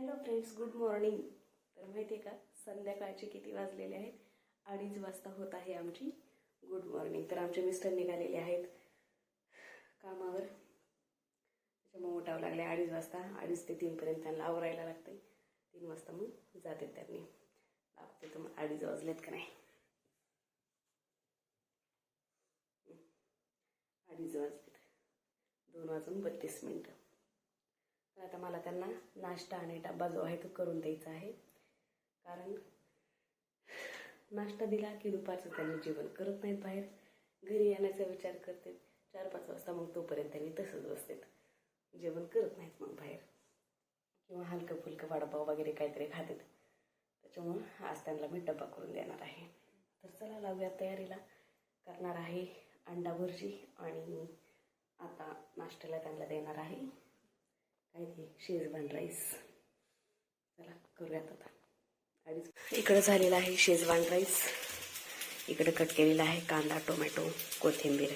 Hello friends good morning. तर माहिती आहे का संध्याकाळचे किती वाजलेले आहेत? अडीच वाजता होत आहे आमची गुड मॉर्निंग. तर आमचे मिस्टर निघालेले आहेत कामावर. त्याच्यामुळे उठावं लागले. अडीच वाजता अडीच ते तीनपर्यंत त्यांना आवरायला लागते तीन वाजता मग जाते त्यांनी. लागते तर मग अडीच वाजलेत का नाही? अडीच वाजलेत. दोन वाजून बत्तीस मिनटं. आता मला त्यांना नाश्ता आणि डब्बा जो आहे तो करून द्यायचा आहे. कारण नाश्ता दिला की दुपारचं त्यांनी जेवण करत नाहीत बाहेर. घरी येण्याचा विचार करते. चार पाच वाजता मग तोपर्यंत त्यांनी तसंच बसतात. जेवण करत नाहीत मग बाहेर. किंवा हलकं फुलकं वडापाव वगैरे काहीतरी खातात. त्याच्यामुळं आज त्यांना मी डब्बा करून देणार आहे. तर चला लावूया तयारीला. करणार आहे अंडा भुर्जी आणि आता नाश्त्याला त्यांना देणार आहे. काय ते शेजवान राईस. चला करूयात आता. अडीच इकडं झालेला आहे शेजवान राईस. इकडं कट केलेला आहे कांदा टोमॅटो कोथिंबीर.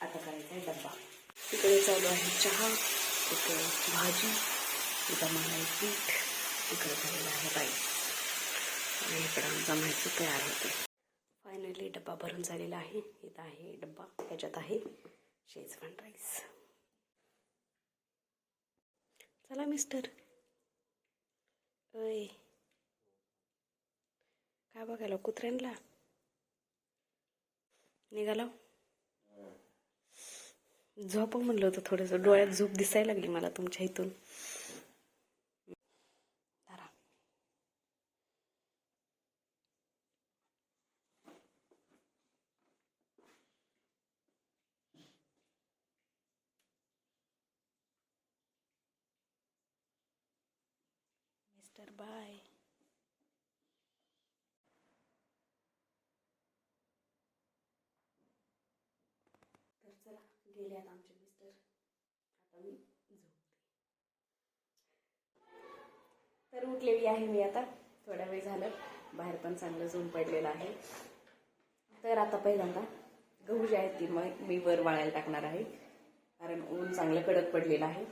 आता करायचा आहे डब्बा. इकडे चालू आहे चहा इकडे भाजी इथं मला पीठ इकडे झालेलं आहे राईस. आणि इकडं आमचा माहिती तयार होते. फायनली डब्बा भरून झालेला आहे. इथं आहे डब्बा त्याच्यात आहे शेजवान राईस. चला मिस्टर. अय काय बघायला कुत्र्यांना निघाला. झोप म्हणलं होतं थोडंसं. डोळ्यात झोप दिसायला लागली मला तुमच्या इथून. मिस्टर बाय तर चला गेले आहेत आमचे मिस्टर आता मी झोपते. तर उठलेली आहे मी आता. थोडा वेळ झालं. बाहेर पण चांगलं झोम पडलेलं आहे. तर आता पहिल्यांदा गहू जे आहेत ती मग मी वर वाळायला टाकणार आहे. कारण ऊन चांगलं कडक पडलेलं आहे.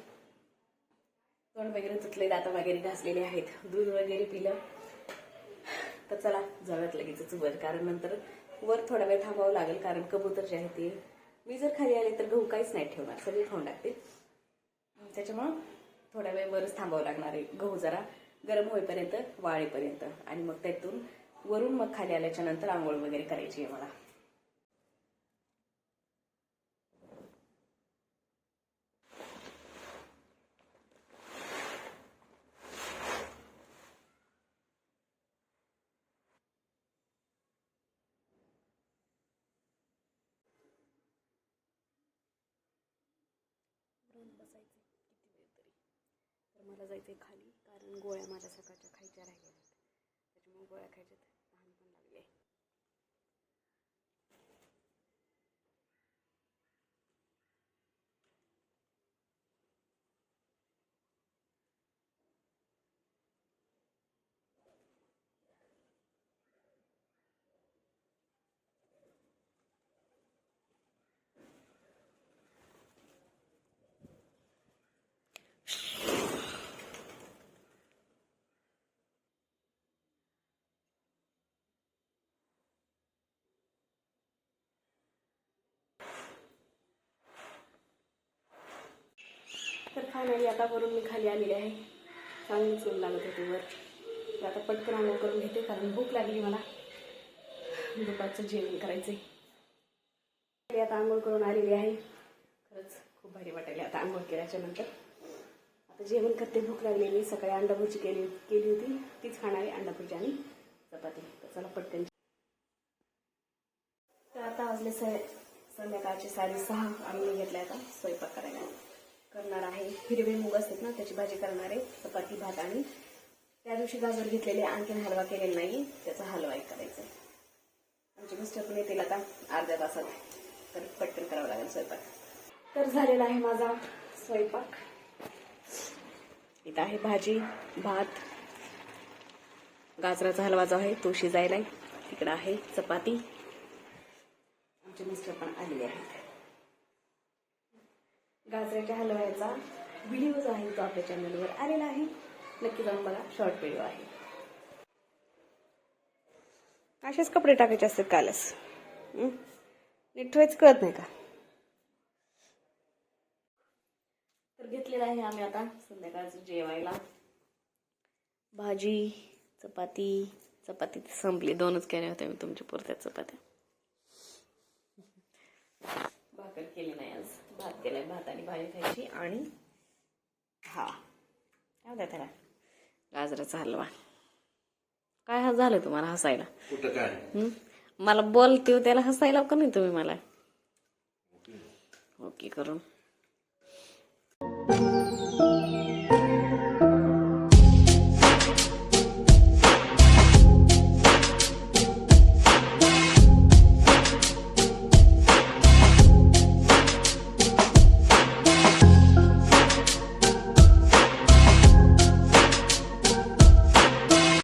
तोंड वगैरे तुटले दात वगैरे घासलेले आहेत. दूध वगैरे पिलं. तर चला जाऊयात लगेचच वर कारण नंतर वर थोडा वेळ थांबावं लागेल कारण कबूतर जे आहे ते मी जर खाली आले तर गहू काहीच नाही ठेवणार सगळे खाऊन टाकते त्याच्यामुळं थोडा वेळ वरच थांबावं लागणार आहे गहू जरा गरम होईपर्यंत वाळेपर्यंत. आणि मग त्यातून वरून मग खाली आल्याच्यानंतर आंघोळ वगैरे करायची आहे मला. तर मला आहे खाली कारण गोळ्या माझ्या सकाळच्या खायच्या राहिल्या आहेत त्याच्यामुळे गोळ्या खायच्यात फायनली आता वरून मी खाली आलेली आहे. चांगली चूल लागत होती वर. आता पटकन आंघोळ करून घेते कारण भूक लागली मला. दुपारचं जेवण करायचं आहे आता आंघोळ करून आलेली आहे. खरंच खूप भारी वाटायला आता आंघोळ केल्याच्यानंतर. आता जेवण करते भूक लागली मी सकाळी अंडा केली केली होती. तीच खाणार आहे अंडा भुर्जी आणि चपाती. तर चला पटकन. तर आता वाजले संध्याकाळचे साडे सहा. आम्ही घेतले आता स्वयंपाक करायला. करणार आहे. हिरवे मूग असतात ना त्याची भाजी करणार आहे चपाती भात आणि त्या दिवशी गाजर घेतलेले आणखीन हलवा केलेला नाही त्याचा हलवा एक करायचा. आमचे मिस्टर पण येतील आता अर्ध्या तासात. तर पटकन करावं लागेल स्वयंपाक. तर झालेला आहे माझा स्वयंपाक. इथं आहे भाजी भात. गाजराचा हलवा जो आहे तो शिजायला तिकडं आहे चपाती. आमचे मिस्टर पण आलेले आहेत. गाजराच्या हलव्याचा व्हिडिओ जो आहे तो आपल्या चॅनलवर आलेला आहे. नक्की जाऊन बघा शॉर्ट व्हिडिओ आहे. असेच कपडे टाकायचे असतात कालच. नीट ठेवायचं कळत नाही का? तर घेतलेलं आहे आम्ही आता संध्याकाळचं जेवायला. भाजी चपाती चपाती संपली. दोनच केल्या होत्या मी तुमच्या पुरत्या चपात्या. भाकर केली नाही. भात केलाय. भात आणि भाजी खायची आणि हा. काय म्हणतात त्याला. गाजराचा हलवा. काय हा झालं तुम्हाला हसायला? हं? मला बोलते हो, त्याला हसायला का नाही तुम्ही मला? ओके करून.